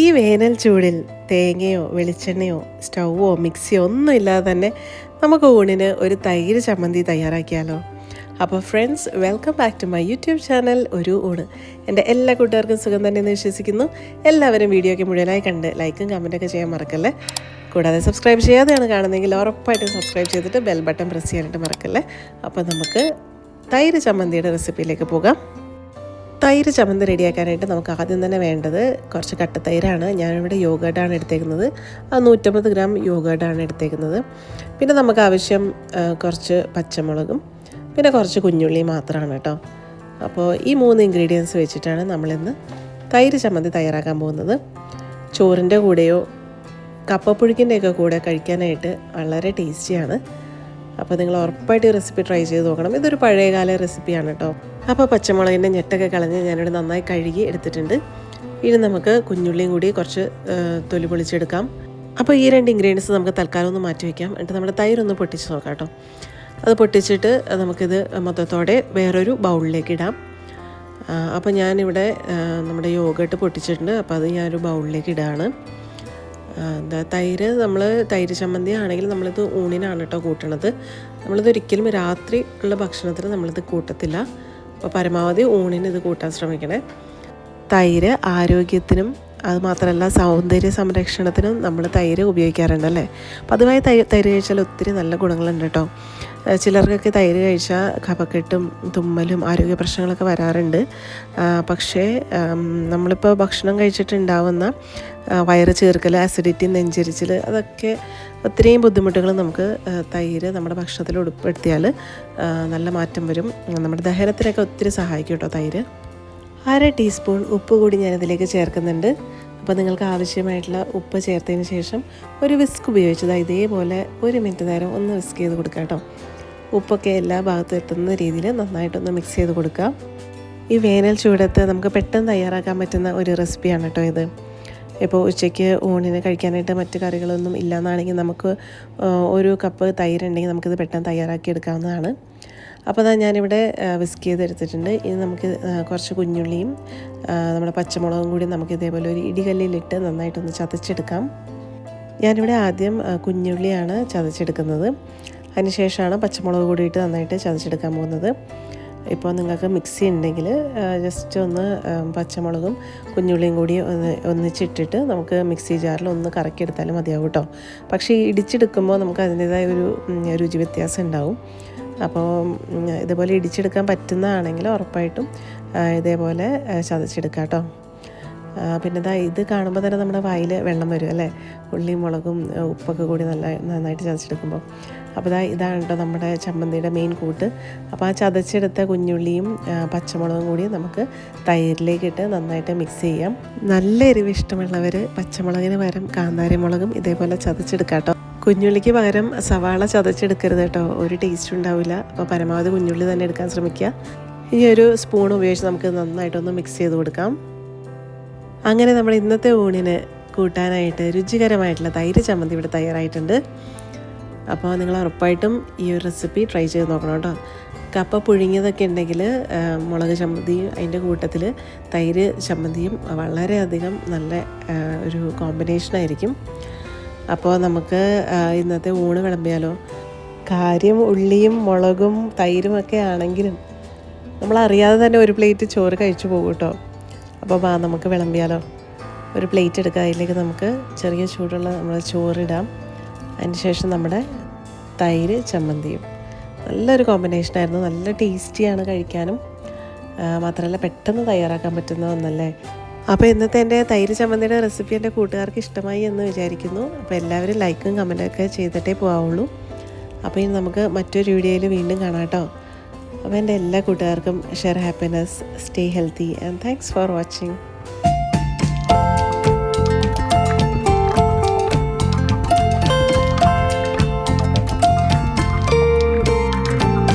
ഈ വേനൽ ചൂടിൽ തേങ്ങയോ വെളിച്ചെണ്ണയോ സ്റ്റൗവോ മിക്സിയോ ഒന്നും ഇല്ലാതെ തന്നെ നമുക്ക് ഊണിന് ഒരു തൈര് ചമ്മന്തി തയ്യാറാക്കിയാലോ. അപ്പോൾ friends welcome back to my YouTube channel ഒരു ഊണ്. എന്റെ എല്ലാ കൂട്ടുകാർക്കും സുഖം തന്നെ എന്ന് വിശ്വസിക്കുന്നു. എല്ലാവരും വീഡിയോയ്ക്ക് മുഴുവനായി കണ്ട് ലൈക്കും കമന്റൊക്കെ ചെയ്യാൻ മറക്കല്ലേ? കൂടാതെ സബ്സ്ക്രൈബ് ചെയ്യാതെയാണ് കാണുന്നതെങ്കിൽ ഉറപ്പായിട്ടും സബ്സ്ക്രൈബ് ചെയ്തിട്ട് ബെൽ ബട്ടൺ പ്രസ് ചെയ്യാനായിട്ട് മറക്കല്ലേ? അപ്പോൾ നമുക്ക് തൈര് ചമ്മന്തിയുടെ റെസിപ്പിയിലേക്ക് പോകാം. തൈര് ചമ്മന്തി റെഡിയാക്കാനായിട്ട് നമുക്ക് ആദ്യം തന്നെ വേണ്ടത് കുറച്ച് കട്ടത്തൈരാണ് ഞാനിവിടെ യോഗേർട്ടാണ് എടുത്തേക്കുന്നത്. അത് നൂറ്റമ്പത് ഗ്രാം യോഗേർട്ടാണ് എടുത്തേക്കുന്നത്. പിന്നെ നമുക്ക് ആവശ്യം കുറച്ച് പച്ചമുളകും പിന്നെ കുറച്ച് കുഞ്ഞുള്ളി മാത്രമാണ് കേട്ടോ. അപ്പോൾ ഈ മൂന്ന് ഇൻഗ്രീഡിയൻസ് വെച്ചിട്ടാണ് നമ്മളിന്ന് തൈര് ചമ്മന്തി തയ്യാറാക്കാൻ പോകുന്നത്. ചോറിന്റെ കൂടെയോ കപ്പപ്പുഴുക്കിന്റെയൊക്കെ കൂടെ കഴിക്കാനായിട്ട് വളരെ ടേസ്റ്റിയാണ് അപ്പോൾ നിങ്ങൾ ഉറപ്പായിട്ട് ഈ റെസിപ്പി ട്രൈ ചെയ്ത് നോക്കണം. ഇതൊരു പഴയകാല റെസിപ്പിയാണ് കേട്ടോ അപ്പോൾ പച്ചമുളകിന്റെ ഞെട്ടൊക്കെ കളഞ്ഞ് ഞാനിവിടെ നന്നായി കഴുകി എടുത്തിട്ടുണ്ട്. ഇനി നമുക്ക് കുഞ്ഞുള്ളിയും കൂടി കുറച്ച് തൊലി പൊളിച്ചെടുക്കാം. അപ്പോൾ ഈ രണ്ട് ഇൻഗ്രീഡിയൻസ് നമുക്ക് തൽക്കാലം ഒന്ന് മാറ്റി വയ്ക്കാം എന്നിട്ട് നമ്മുടെ തൈരൊന്ന് പൊട്ടിച്ച് നോക്കാം കേട്ടോ അത് പൊട്ടിച്ചിട്ട് നമുക്കിത് മൊത്തത്തോടെ വേറൊരു ബൗളിലേക്ക് ഇടാം. അപ്പോൾ ഞാനിവിടെ നമ്മുടെ യോഗട്ട് പൊട്ടിച്ചിട്ടുണ്ട്. അപ്പോൾ അത് ഞാനൊരു ബൗളിലേക്ക് ഇടാണ്. എന്താ തൈര് നമ്മൾ തൈര് ചമ്മന്തി ആണെങ്കിൽ നമ്മളിത് ഊണിനാണ് കേട്ടോ കൂട്ടണത്. നമ്മളിത് ഒരിക്കലും രാത്രി ഉള്ള ഭക്ഷണത്തിന് നമ്മളിത് കൂട്ടത്തില്ല. അപ്പോൾ പരമാവധി ഊണിന് ഇത് കൂട്ടാൻ ശ്രമിക്കണേ. തൈര് ആരോഗ്യത്തിനും അത് മാത്രമല്ല സൗന്ദര്യ സംരക്ഷണത്തിനും നമ്മൾ തൈര് ഉപയോഗിക്കാറുണ്ട് അല്ലേ? പതിവായി തൈ തൈര് കഴിച്ചാൽ ഒത്തിരി നല്ല ഗുണങ്ങളുണ്ട് കേട്ടോ. ചിലർക്കൊക്കെ തൈര് കഴിച്ചാൽ കഫക്കെട്ടും തുമ്മലും ആരോഗ്യ പ്രശ്നങ്ങളൊക്കെ വരാറുണ്ട്. പക്ഷേ നമ്മളിപ്പോൾ ഭക്ഷണം കഴിച്ചിട്ടുണ്ടാവുന്ന വയറ് ചേർക്കൽ ആസിഡിറ്റി നെഞ്ചരിച്ചിൽ അതൊക്കെ ഒത്തിരിയും ബുദ്ധിമുട്ടുകൾ നമുക്ക് തൈര് നമ്മുടെ ഭക്ഷണത്തിൽ ഉൾപ്പെടുത്തിയാൽ നല്ല മാറ്റം വരും. നമ്മുടെ ദഹനത്തിനൊക്കെ ഒത്തിരി സഹായിക്കും കേട്ടോ തൈര്. അര ടീസ്പൂൺ ഉപ്പ് കൂടി ഞാനിതിലേക്ക് ചേർക്കുന്നുണ്ട്. അപ്പോൾ നിങ്ങൾക്ക് ആവശ്യമായിട്ടുള്ള ഉപ്പ് ചേർത്തതിന് ശേഷം ഒരു വിസ്ക് ഉപയോഗിച്ചത് ഇതേപോലെ ഒരു മിനിറ്റ് നേരം ഒന്ന് വിസ്ക് ചെയ്ത് കൊടുക്കുക കേട്ടോ. ഉപ്പൊക്കെ എല്ലാ ഭാഗത്തും എത്തുന്ന രീതിയിൽ നന്നായിട്ടൊന്ന് മിക്സ് ചെയ്ത് കൊടുക്കുക ഈ വേനൽ ചൂടത്ത് നമുക്ക് പെട്ടെന്ന് തയ്യാറാക്കാൻ പറ്റുന്ന ഒരു റെസിപ്പിയാണ് കേട്ടോ ഇത്. ഇപ്പോൾ ഉച്ചയ്ക്ക് ഊണിന് കഴിക്കാനായിട്ട് മറ്റു കറികളൊന്നും ഇല്ലയെന്നാണെങ്കിൽ നമുക്ക് ഒരു കപ്പ് തൈരുണ്ടെങ്കിൽ നമുക്കിത് പെട്ടെന്ന് തയ്യാറാക്കി എടുക്കാവുന്നതാണ്. അപ്പോൾ അതാ ഞാനിവിടെ വിസ്ക് ചെയ്തെടുത്തിട്ടുണ്ട്. ഇനി നമുക്ക് കുറച്ച് കുഞ്ഞുള്ളിയും നമ്മുടെ പച്ചമുളകും കൂടി നമുക്ക് ഇതേപോലെ ഒരു ഇടികല്ലിലിട്ട് നന്നായിട്ടൊന്ന് ചതച്ചെടുക്കാം. ഞാനിവിടെ ആദ്യം കുഞ്ഞുള്ളിയാണ് ചതച്ചെടുക്കുന്നത്. അതിനുശേഷമാണ് പച്ചമുളക് കൂടിയിട്ട് നന്നായിട്ട് ചതച്ചെടുക്കാൻ പോകുന്നത്. ഇപ്പോൾ നിങ്ങൾക്ക് മിക്സി ഉണ്ടെങ്കിൽ ജസ്റ്റ് ഒന്ന് പച്ചമുളകും കുഞ്ഞുള്ളിയും കൂടി ഒന്ന് ഒന്നിച്ചിട്ടിട്ട് നമുക്ക് മിക്സി ജാറിൽ ഒന്ന് കറക്കിയെടുത്താലും മതിയാവും കേട്ടോ. പക്ഷേ ഇടിച്ചെടുക്കുമ്പോൾ നമുക്ക് അതിന്റേതായ ഒരു രുചി വ്യത്യാസം ഉണ്ടാവും. അപ്പോൾ ഇതുപോലെ ഇടിച്ചെടുക്കാൻ പറ്റുന്നതാണെങ്കിൽ ഉറപ്പായിട്ടും ഇതേപോലെ ചതച്ചെടുക്കുക ചതച്ചെടുക്കാം കേട്ടോ. പിന്നെ ഇതാ ഇത് കാണുമ്പോൾ തന്നെ നമ്മുടെ വായിൽ വെള്ളം വരും അല്ലേ? ഉള്ളിയും മുളകും ഉപ്പൊക്കെ കൂടി നല്ല നന്നായിട്ട് ചതച്ചെടുക്കുമ്പോൾ. അപ്പോൾ ഇതാ ഇതാണ് കേട്ടോ നമ്മുടെ ചമ്മന്തിയുടെ മെയിൻ കൂട്ട്. അപ്പോൾ ആ ചതച്ചെടുത്ത കുഞ്ഞുള്ളിയും പച്ചമുളകും കൂടി നമുക്ക് തൈരിലേക്ക് ഇട്ട് നന്നായിട്ട് മിക്സ് ചെയ്യാം. നല്ല എരിവ് ഇഷ്ടമുള്ളവർ പച്ചമുളകിന് പകരം കാന്താരി മുളകും ഇതേപോലെ ചതച്ചെടുക്കാം കേട്ടോ. കുഞ്ഞുള്ളിക്ക് പകരം സവാള ചതച്ചെടുക്കരുത് കേട്ടോ. ഒരു ടേസ്റ്റ് ഉണ്ടാവില്ല. അപ്പോൾ പരമാവധി കുഞ്ഞുള്ളി തന്നെ എടുക്കാൻ ശ്രമിക്കുക. ഈ ഒരു സ്പൂൺ ഉപയോഗിച്ച് നമുക്ക് നന്നായിട്ടൊന്ന് മിക്സ് ചെയ്ത് കൊടുക്കാം. അങ്ങനെ നമ്മൾ ഇന്നത്തെ ഊണിന് കൂട്ടാനായിട്ട് രുചികരമായിട്ടുള്ള തൈര് ചമ്മന്തി ഇവിടെ തയ്യാറായിട്ടുണ്ട്. അപ്പോൾ നിങ്ങൾ ഉറപ്പായിട്ടും ഈ ഒരു റെസിപ്പി ട്രൈ ചെയ്ത് നോക്കണം കേട്ടോ. കപ്പ പുഴുങ്ങിയതൊക്കെ ഉണ്ടെങ്കിൽ മുളക് ചമ്മന്തിയും അതിന്റെ കൂട്ടത്തിൽ തൈര് ചമ്മന്തിയും വളരെയധികം നല്ല ഒരു കോമ്പിനേഷനായിരിക്കും അപ്പോൾ നമുക്ക് ഇന്നത്തെ ഊണ് വിളമ്പിയാലോ? കാര്യം ഉള്ളിയും മുളകും തൈരും ഒക്കെ ആണെങ്കിലും നമ്മളറിയാതെ തന്നെ ഒരു പ്ലേറ്റ് ചോറ് കഴിച്ചു പോകും കേട്ടോ. അപ്പോൾ വാ നമുക്ക് വിളമ്പിയാലോ? ഒരു പ്ലേറ്റ് എടുക്കുക അതിലേക്ക് നമുക്ക് ചെറിയ ചൂടുള്ള നമ്മൾ ചോറിടാം. അതിന് ശേഷം നമ്മുടെ തൈര് ചമ്മന്തിയും. നല്ലൊരു കോമ്പിനേഷനായിരുന്നു നല്ല ടേസ്റ്റിയാണ് കഴിക്കാനും. മാത്രമല്ല പെട്ടെന്ന് തയ്യാറാക്കാൻ പറ്റുന്ന ഒന്നല്ലേ? അപ്പോൾ ഇന്നത്തെ എന്റെ തൈര് ചമ്മന്തിയുടെ റെസിപ്പി എന്റെ കൂട്ടുകാർക്ക് ഇഷ്ടമായി എന്ന് വിചാരിക്കുന്നു. അപ്പോൾ എല്ലാവരും ലൈക്കും കമന്റൊക്കെ ചെയ്തിട്ടേ പോവുള്ളൂ അപ്പോൾ ഇനി നമുക്ക് മറ്റൊരു വീഡിയോയിൽ വീണ്ടും കാണാം കേട്ടോ. അപ്പോൾ എന്റെ എല്ലാ കൂട്ടുകാർക്കും share happiness stay healthy and thanks for watching